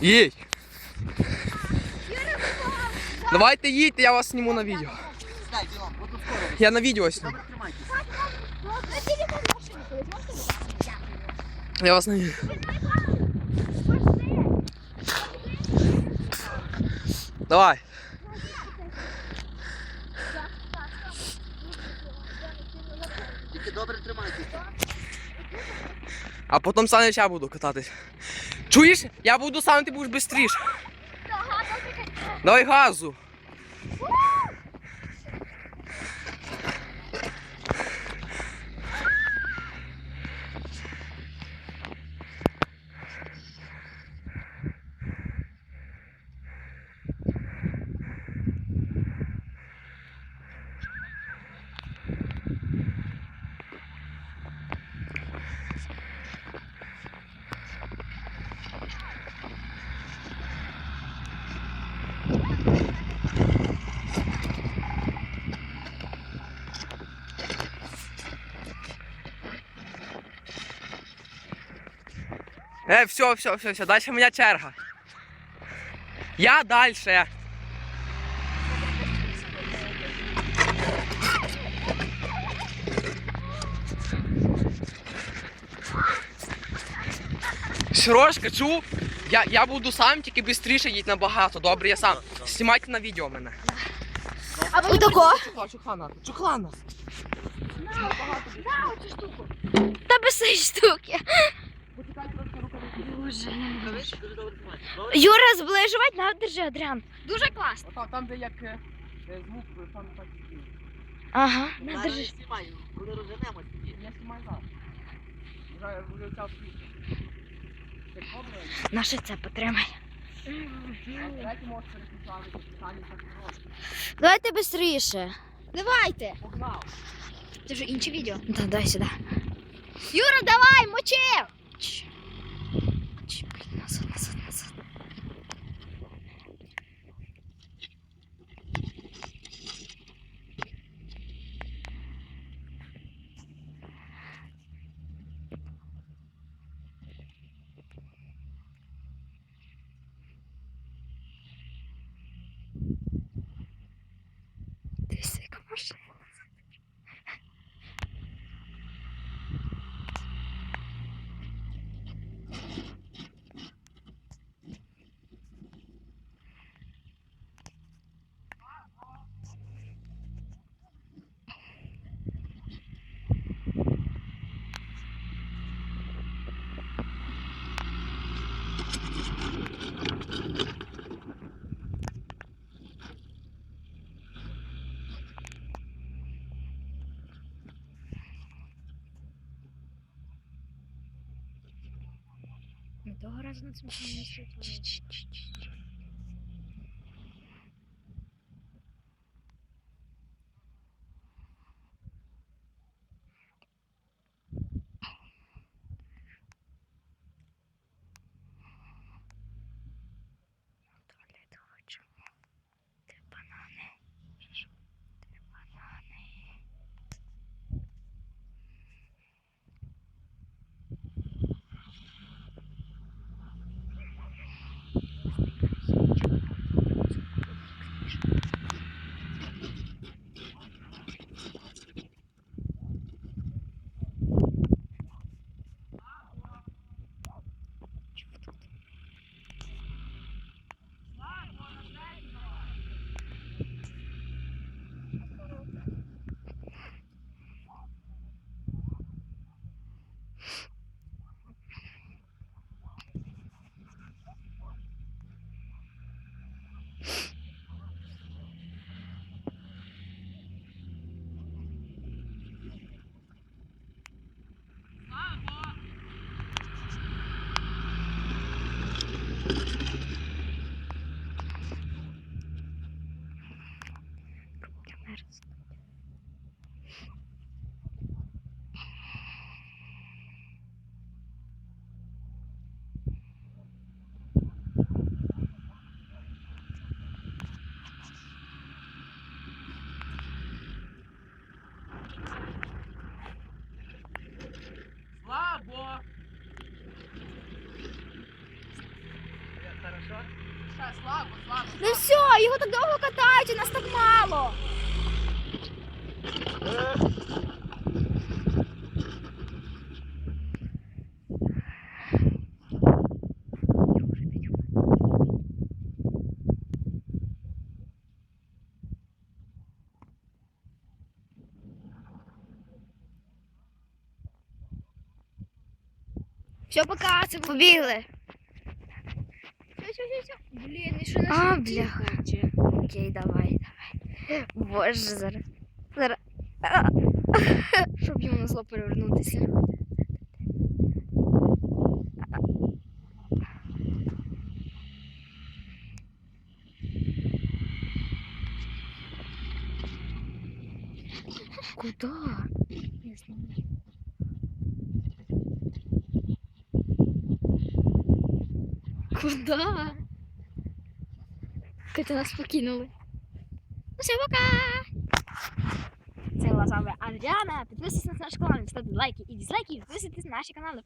Їдь. Давайте їдьте, я вас зніму на відео. Стай, бігом, бо тут скоро. Я на відео зніму. Добре, тримайтесь. На телефон машину колись можете Дякую. Я вас на відео. Давай. Тільки добре тримайтесь. А потім сам я буду кататись. Чуєш? Я буду сам, ти будеш швидше. Давай газу. Е, все, все, все, все, дальше моя черга. Я дальше. Сережка, чув? Я, я буду сам, тільки швидше їдь набагато. Добре, я сам. Знімайте на відео мене. А ви тако? Чухла, чухла нас. Чухла нас. Та без цієї штуки. Добре? Юра, зближувати, на, держи, Адріан. Дуже класно. Там, там де як е, е, звук, там так. Ага, на, Зараз держи. знімаю, коли тоді. Я знімаю зараз. Вже вже час Так добре, Наше це потримай. а третій так робить. Давайте швидше. Давайте. Погнав. Це вже інше відео. Да, дай сюди. Юра, давай, мочи! そんなそんなそ。Ми того разу на цьому самому світло. Ну все, його так довго катають, у нас так мало. Все, пока, це побігли. Все, все. Блін, і що А, бляха. Окей, давай, давай. Боже, зараз. Зараз. А, Щоб йому зло перевернутися. Куда? Не знаю. Куда? Катя нас покинули. Ну все, пока! Це була з вами Андріана. Підписуйтесь на наш канал, ставте лайки і дизлайки, підписуйтесь на наші канали.